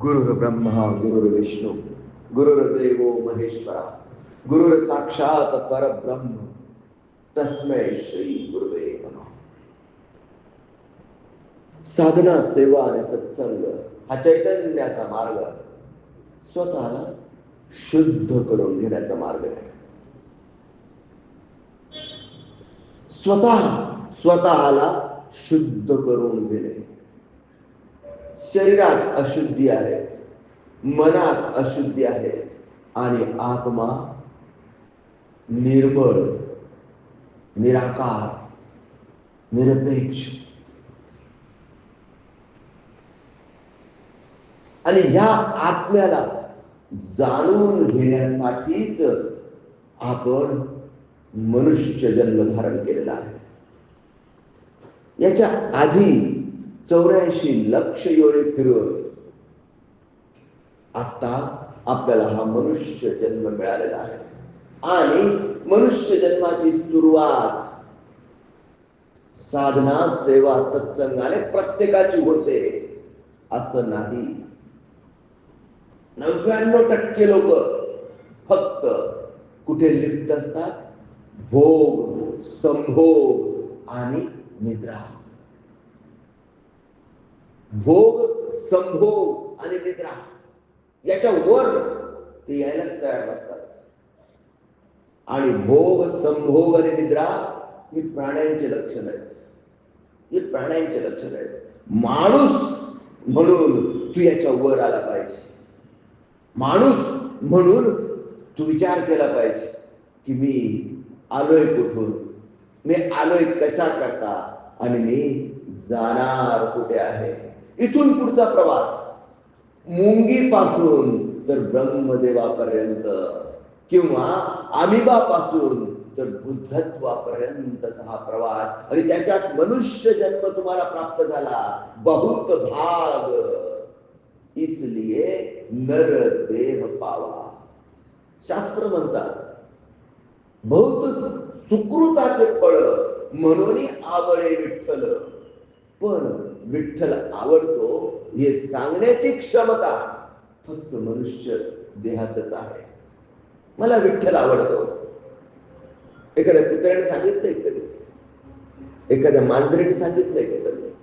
गुरुर्ब्रह्मा गुरुर्विष्णू गुरुर्देवो महेश्वरा गुरुर साक्षात परब्रह्म तस्मै श्री गुरुवे साधना सेवा आणि सत्संग हा चैतन्याचा मार्ग. स्वतःला शुद्ध करून घेण्याचा मार्ग आहे स्वतः स्वतःला शुद्ध करून घेणे. शरीरात अशुद्धी आहेत मनात अशुद्धी आहेत आणि आत्मा निर्मळ निराकार निरपेक्ष. आणि ह्या आत्म्याला जाणून घेण्यासाठीच आपण मनुष्य जन्म धारण केलेला आहे. याच्या आधी चौऱ्याऐंशी लक्ष योनी फिरून आता आपल्याला हा मनुष्य जन्म मिळालेला आहे. आणि मनुष्य जन्माची सुरुवात साधना सेवा सत्संगाने प्रत्येकाची होते. असं नाही. नव्याण्णव टक्के लोक फक्त कुठे लिप्त असतात? भोग संभोग आणि निद्रा. भोग संभोग आणि निद्रा याच्या वर ते यायलाच तयार नसतात. आणि भोग संभोग आणि निद्रा ही प्राण्यांचे लक्षण आहेत. हे प्राण्यांचे लक्षण आहेत. माणूस म्हणून तू याच्या वर आला पाहिजे. माणूस म्हणून तू विचार केला पाहिजे की मी आलोय कुठून? मी आलोय कशा करता आणि मी जाणार कुठे आहे? इथून पुढचा प्रवास. मुंगी पासून तर ब्रह्मदेवापर्यंत किंवा अमिबापासून तर बुद्धत्वापर्यंतचा हा प्रवास. आणि त्याच्यात मनुष्य जन्म तुम्हाला प्राप्त झाला. बहुत भाग इसलिए नर देह पावा. शास्त्र म्हणतात बहुत सुकृताचे फळ म्हणून आवळे विठ्ठल पण विठ्ठल आवडतो हे सांगण्याची क्षमता फक्त मनुष्य देहातच आहे. मला विठ्ठल आवडतो. एखाद्या पुतळ्याने सांगितलंय कधी? एखाद्या मांजरीने सांगितलंय का कधी?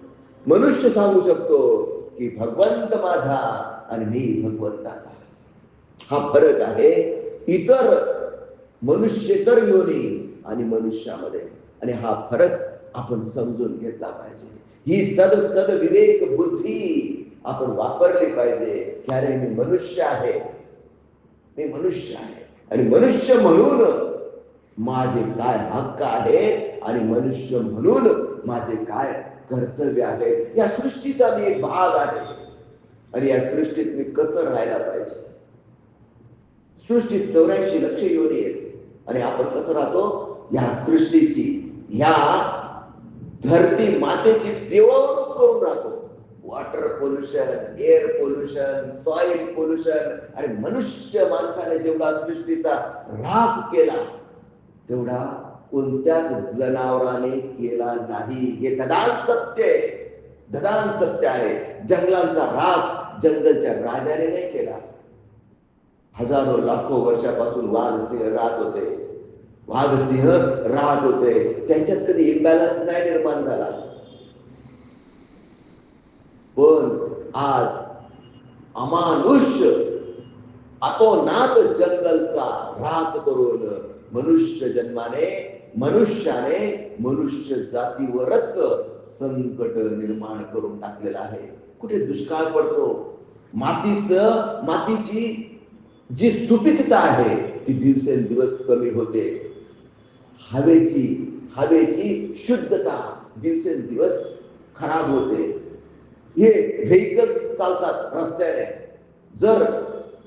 मनुष्य सांगू शकतो की भगवंत माझा आणि मी भगवंताचा. हा फरक आहे. इतर मनुष्यतर योनी आणि मनुष्यामध्ये. आणि हा फरक आपण समजून घेतला पाहिजे. ही सद सद विवेक बुद्धी आपण वापरली पाहिजे. की अरे मी मनुष्य आहे. मी मनुष्य आहे. आणि मनुष्य म्हणून माझे काय हक्क आहे आणि मनुष्य म्हणून माझे काय कर्तव्य आहे या सृष्टीचा मी एक भाग आहे. आणि या सृष्टीत मी कसं राहायला पाहिजे? सृष्टीत चौऱ्याऐंशी लक्ष योनी आहेत आणि आपण कसं राहतो? या सृष्टीची ह्या धरती मातेची देवावणूक करून राहतो water pollution air pollution soil pollution आणि मनुष्य माणसाने जेवढा सृष्टीचा ऱ्हास केला तेवढा कोणत्याच जनावराने केला नाही. हे ददान सत्य आहे. ददान सत्य आहे. जंगलांचा ऱ्हास जंगलच्या राजाने नाही केला. हजारो लाखो वर्षापासून वाघ सिंह राहत होते. वाघसिंह राहत होते. त्यांच्यात कधी इम्बॅलन्स नाही निर्माण झाला. पण आज अमानुष्य अतोनात जंगलचा ऱ्हास करून मनुष्य जन्माने मनुष्याने मनुष्य जातीवरच संकट निर्माण करून टाकलेलं आहे. कुठे दुष्काळ पडतो? मातीच मातीची जी सुपिकता आहे ती दिवसेंदिवस कमी होते. हवेची हवेची शुद्धता दिवसेंदिवस खराब होते. हे व्हेकल्स चालतात रस्त्याने. जर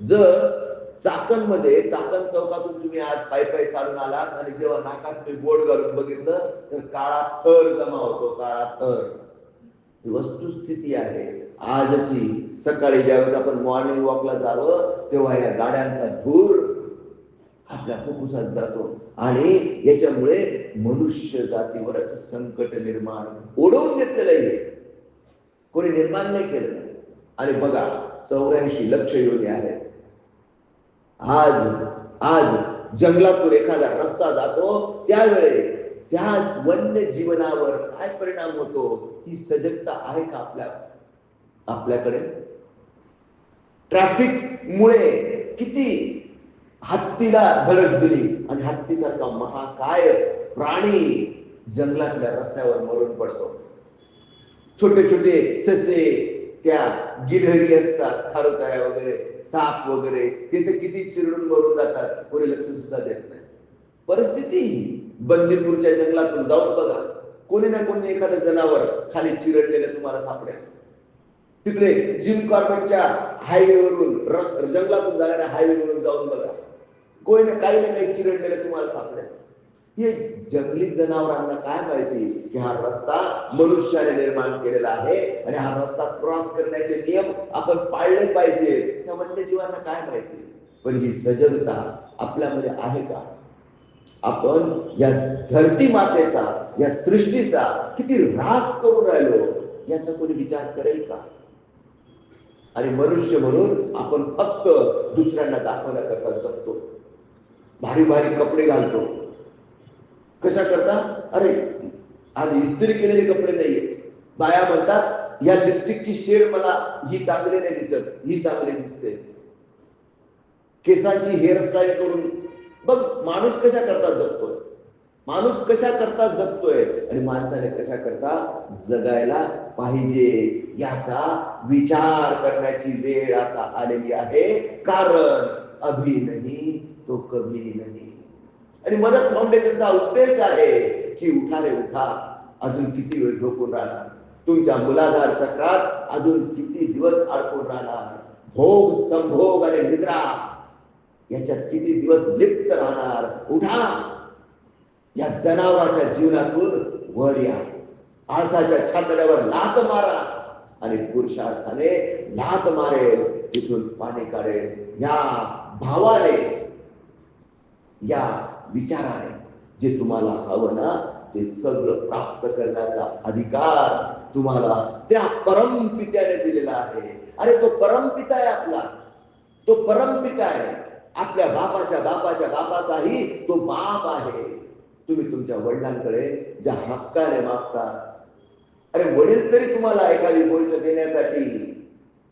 जर चाकणमध्ये चाकण चौकातून तुम्ही आज पायी पायी चालून आलात आणि जेव्हा नाकात तुम्ही बोर्ड घालून बघितलं तर काळा थर जमा होतो काळा थर. ही वस्तुस्थिती आहे. आजची सकाळी ज्यावेळेस आपण मॉर्निंग वॉकला जावं तेव्हा या गाड्यांचा धूर आपल्या फुफ्फुसात जातो. आणि याच्यामुळे मनुष्य जातीवरच संकट निर्माण ओढवून घेतलेलं आहे. कोणी निर्माण नाही केलं. आणि बघा चौऱ्याऐंशी लक्ष योनी आहेत. आज आज जंगलातून एखादा रस्ता जातो त्यावेळे त्या वन्य जीवनावर काय परिणाम होतो ही सजगता आहे का आपल्या आपल्याकडे? ट्रॅफिक मुळे किती हत्तीला धडक दिली. आणि हत्तीसारखा महाकाय प्राणी जंगलातल्या रस्त्यावर मरून पडतो. छोटे छोटे ससे त्या गिलहरी असतात खारुताया वगैरे साप वगैरे ते तर किती चिरडून मरून जातात कोणी लक्ष सुद्धा देत नाही. परिस्थिती बंदीपूरच्या जंगलातून जाऊन बघा. कोणी ना कोणी एखादं जनावर खाली चिरडलेलं तुम्हाला सापडेल. तिकडे जिम कॉर्बेटच्या हायवेवरून जंगलातून जाणाऱ्या हायवेवरून जाऊन बघा. कोणी ना काही ना काही चिरडलेलं तुम्हाला सापडेल. हे जंगली जनावरांना काय माहिती? की हा रस्ता मनुष्याने निर्माण केलेला आहे आणि हा रस्ता क्रॉस करण्याचे नियम आपण पाळले पाहिजे त्या वन्यजीवांना काय माहिती? पण ही सजगता आपल्यामध्ये आहे का? आपण या धरती मातेचा या सृष्टीचा किती ऱ्हास करून राहिलो याचा कोणी विचार करेल का? आणि मनुष्य म्हणून आपण फक्त दुसऱ्यांना दाखवण्याकरता जगतो. भारी भारी कपडे घालतो. कशा करता अरे आज इस्त्री केलेले कपडे नाहीये बाया म्हणतात या लिपस्टिकची शेड मला ही चांगली नाही दिसत ही चांगली दिसते. केसांची हेअरस्टाईल करून बघ माणूस कशा करता जगतोय? माणूस कशा करता जगतोय? आणि माणसाने कशा करता जगायला पाहिजे? याचा विचार करण्याची वेळ आता आलेली आहे. कारण अभी तो कभी नाही. आणि मदत फाउंडेशनचा उद्देश आहे की उठा रे उठा अजून किती वेळ झोपून राहणार? तुमच्या मुलाधार चक्रात अजून किती दिवस अडकून राहणार? भोग संभोग आणि निद्रा याच्यात किती दिवस लिप्त राहणार? उठा. या जनावराच्या जीवनातून वर या. आळसाच्या छातड्यावर लात मारा. आणि पुरुषार्थाने लात मारेल तिथून पाणी काढेल. या भावाने या विचाराने जे तुम्हाला हवं ना ते सगळं प्राप्त करण्याचा अधिकार तुम्हाला त्या परमपित्याने दिलेला आहे. अरे तो परमपिता आहे आपला. तो परमपिता आहे. आपल्या बापाच्या बापाच्या बापाचाही तो बाप आहे. तुम्ही तुमच्या वडिलांकडे ज्या हक्काने मागतात. अरे वडील तरी तुम्हाला एखादी गोष्ट देण्यासाठी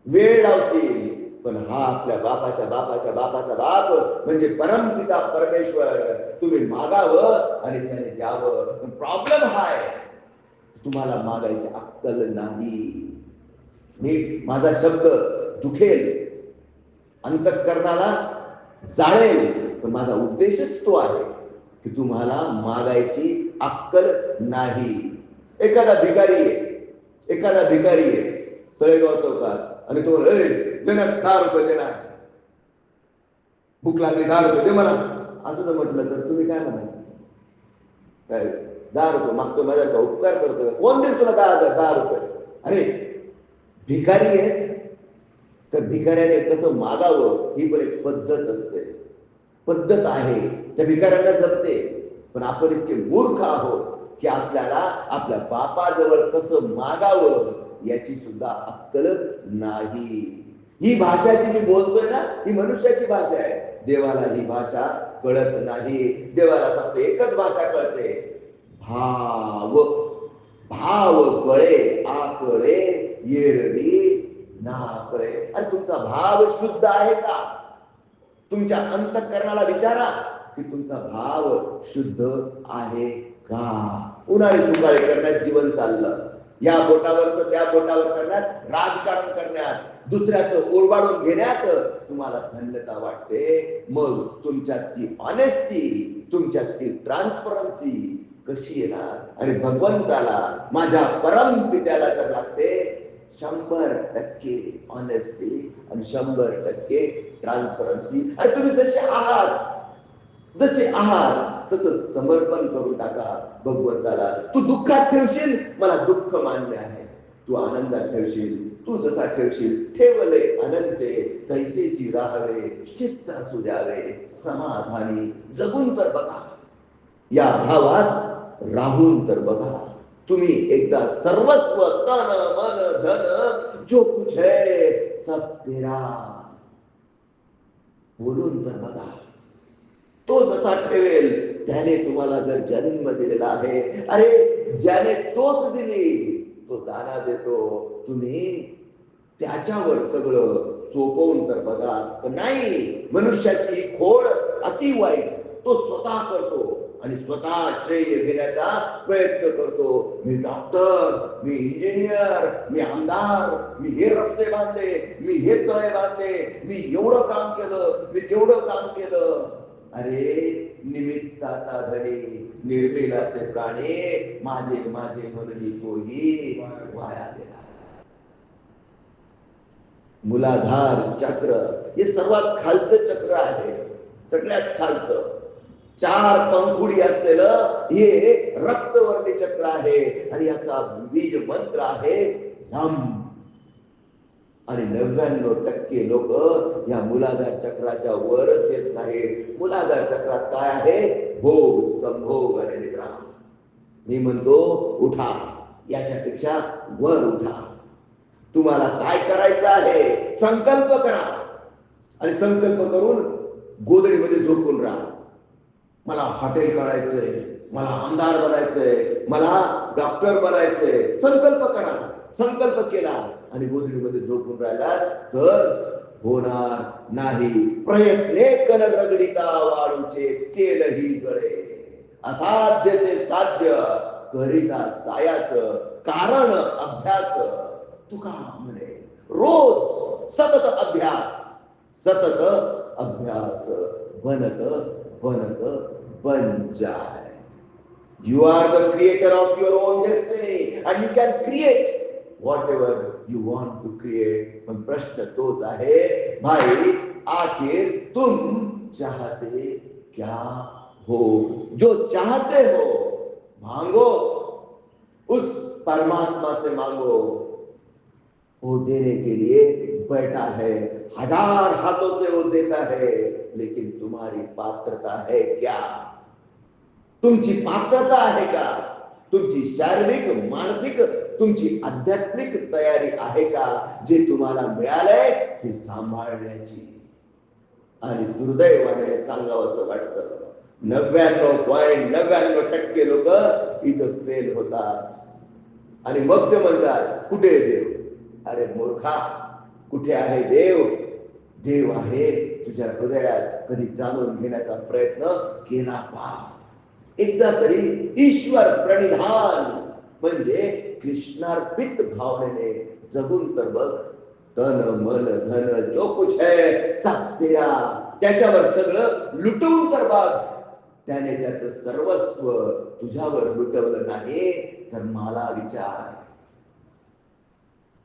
वेळ लावतील. पण हा आपल्या बापाच्या बापाच्या बापाचा बाप म्हणजे परमपिता परमेश्वर. तुम्ही मागावं आणि त्याने द्यावं. प्रॉब्लेम हा आहे तुम्हाला मागायची अक्कल नाही. मी माझा शब्द दुखेल. अंतकरणाला जाळेल. पण माझा उद्देशच तो आहे की तुम्हाला मागायची अक्कल नाही. एखादा भिकारी आहे एखादा भिकारी आहे तळेगाव चौकात. आणि तो ए देणार दहा रुपये देणार. भूक लागली दहा रुपये दे मला. असं जर म्हटलं तर तुम्ही काय म्हणाल? काय? दहा रुपये मागतो माझ्या का उपकार करतो का? कोण देईल तुला दहा हजार दहा रुपये अरे भिकारी आहेस? तर भिकाऱ्याने कसं मागावं ही पण एक पद्धत असते. पद्धत आहे. त्या भिकाऱ्यांना जमते पण आपण इतके मूर्ख आहोत की आपल्याला आपल्या बापाजवळ कसं मागावं याची सुद्धा अक्कल नाही. ही भाषा जी मी बोलतोय ना ही मनुष्याची भाषा आहे. देवाला ही भाषा कळत नाही. देवाला फक्त एकच भाषा कळते. भाव. भाव कळे आकळे येरडी नाकळे. अरे तुमचा भाव शुद्ध आहे का? तुमच्या अंतकरणाला विचारा की तुमचा भाव शुद्ध आहे का? उन्हाळी चुकाळी करण्यात जीवन चाललं. या बोटावरच त्या बोटावर करण्यात राजकारण करण्यात दुसऱ्याचं ओरबाडून घेण्यात तुम्हाला धन्यता वाटते. मग तुमच्यात ती ऑनेस्टी तुमच्यात ती ट्रान्सपरन्सी कशी येणार? आणि भगवंताला माझ्या परम पित्याला तर लागते शंभर टक्के ऑनेस्टी आणि शंभर टक्के ट्रान्सपरन्सी आणि तुम्ही जसे आहात जसे आहात तसं समर्पण करून टाका भगवंताला. तू दुःखात ठेवशील मला दुःख मान्य आहे. तू आनंदात ठेवशील. तू जसा ठेवशील ठेवले अनंते तैसेची राहावे चित्त असू द्यावे समाधानी जगून तर बघा. या भावात राहून तर बघा. तुम्ही एकदा सर्वस्व तन मन धन जो कुछ है सब तेरा बोलून तर बघा. तो जसा ठेवेल त्याने तुम्हाला जर जन्म दिलेला आहे अरे ज्याने तोच दिली दाना देतो. तुम्ही त्याच्यावर सगळं सोपवून तर बघा. पण नाही मनुष्याची खोड अति वाईट. तो स्वतः करतो आणि स्वतः श्रेय घेण्याचा प्रयत्न करतो. मी डॉक्टर मी इंजिनियर मी आमदार मी हे रस्ते बांधले मी हे तळे बांधले मी एवढं काम केलं मी तेवढं काम केलं. अरे निमित्ताचा धनी निर्मिलाचे प्राणे माझे माझे म्हणली तोही वाया गेला मुलाधार चक्र हे सर्वात खालचं चक्र आहे. सगळ्यात खालचं. चार पंखुडी असलेलं हे रक्तवर्णी चक्र आहे. आणि याचा बीज मंत्र आहे धम आणि नव्याण्णव टक्के लोक या मुलाधार चक्राच्या वरच येत नाही मुलाधार चक्रात काय आहे? भोग संभोग आणि निद्रा. मी म्हणतो उठा. याच्यापेक्षा वर उठा. तुम्हाला काय करायचं आहे? संकल्प करा. आणि संकल्प करून गोदडीमध्ये झोपून राहा. मला हॉटेल काढायचंय मला आमदार बनायचंय मला डॉक्टर बनायचंय. संकल्प करा. संकल्प केला आणि गोधडीमध्ये झोपून राहिला तर होणार नाही. प्रयत्ने कर रगडिता वाळूचे केलही गळे. असाध्य ते साध्य करिता सायास कारण अभ्यास तुका म्हणे. रोज सतत अभ्यास सतत अभ्यास बनत बनत बनजाय you are the creator of your own destiny and you can create whatever you want to create. पण प्रश्न तोच आहे, भाई, आखिर तुम चाहते क्या हो? जो चाहते हो, मांगो. उस परमात्मा से मांगो। वो देने के लिए बैठा है, हज़ार हाथों से वो देता है, लेकिन तुम्हारी पात्रता है क्या? तुमची पात्रता आहे का तुमची शारीरिक, मानसिक तुमची आध्यात्मिक तयारी आहे का? जे तुम्हाला मिळालंय ते सांभाळण्याची. आणि दुर्दैवाने सांगावं वाटतं नव्याण्णव पॉईंट नव्याण्णव टक्के लोक इथं फेल होतात. आणि मग ते म्हणतात कुठे देव? अरे मूर्खा कुठे आहे देव? देव आहे तुझ्या हृदयात. कधी जाणून घेण्याचा प्रयत्न केला पा एकदा तरी ईश्वर प्रणिधान म्हणजे कृष्णार्पित भावनेने जगून तर बघ. तन मन धन जो कुछ है सब तेरा. त्याच्यावर सगळं लुटवून तर बघ. त्याने त्याचं सर्वस्व तुझ्यावर लुटवलं नाही तर मला विचार.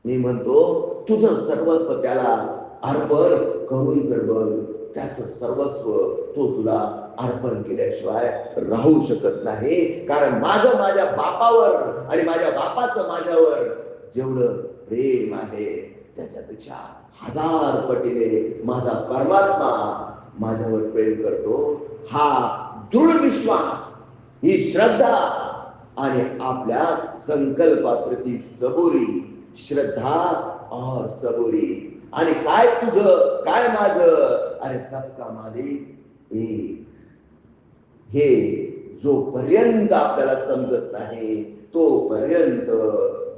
मी म्हणतो तुझं सर्वस्व त्याला अर्पण करून तर बघ. त्याचं सर्वस्व तो तुला अर्पण केल्याशिवाय राहू शकत नाही. कारण माझं माझ्या बापावर आणि माझ्या बापाचं माझ्यावर जेवढं प्रेम आहे त्याच्यापेक्षा हजार पटीने माझा परमात्मा माझ्यावर प्रेम करतो. हा दृढ विश्वास ही श्रद्धा आणि आपल्या संकल्पाप्रती सबोरी. श्रद्धा और सबोरी. आणि काय तुझं काय माझं? अरे सबका मालिक एक हे जोपर्यंत आपल्याला समजत नाही तोपर्यंत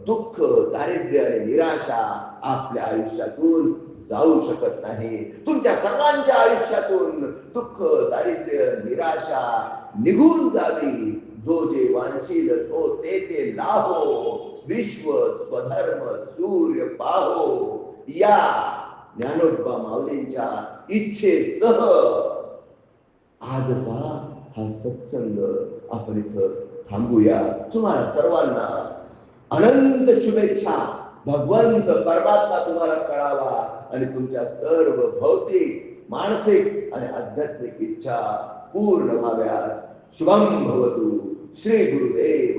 दुःख दारिद्र्य आणि निराशा आपल्या आयुष्यातून जाऊ शकत नाही. तुमच्या सर्वांच्या आयुष्यातून दुःख दारिद्र्य निराशा निघून जावी. जो जे वांछील तो ते ते लाहो. विश्व स्वधर्म सूर्य पाहो. या ज्ञानोबा माऊलींच्या इच्छेसह आजचा हा सत्संग आपण इथं थांबूया तुम्हाला सर्वांना अनंत शुभेच्छा भगवंत परमात्मा तुम्हाला कळावा आणि तुमच्या सर्व भौतिक मानसिक आणि आध्यात्मिक इच्छा पूर्ण व्हाव्यात शुभम भवतु श्री गुरुदेव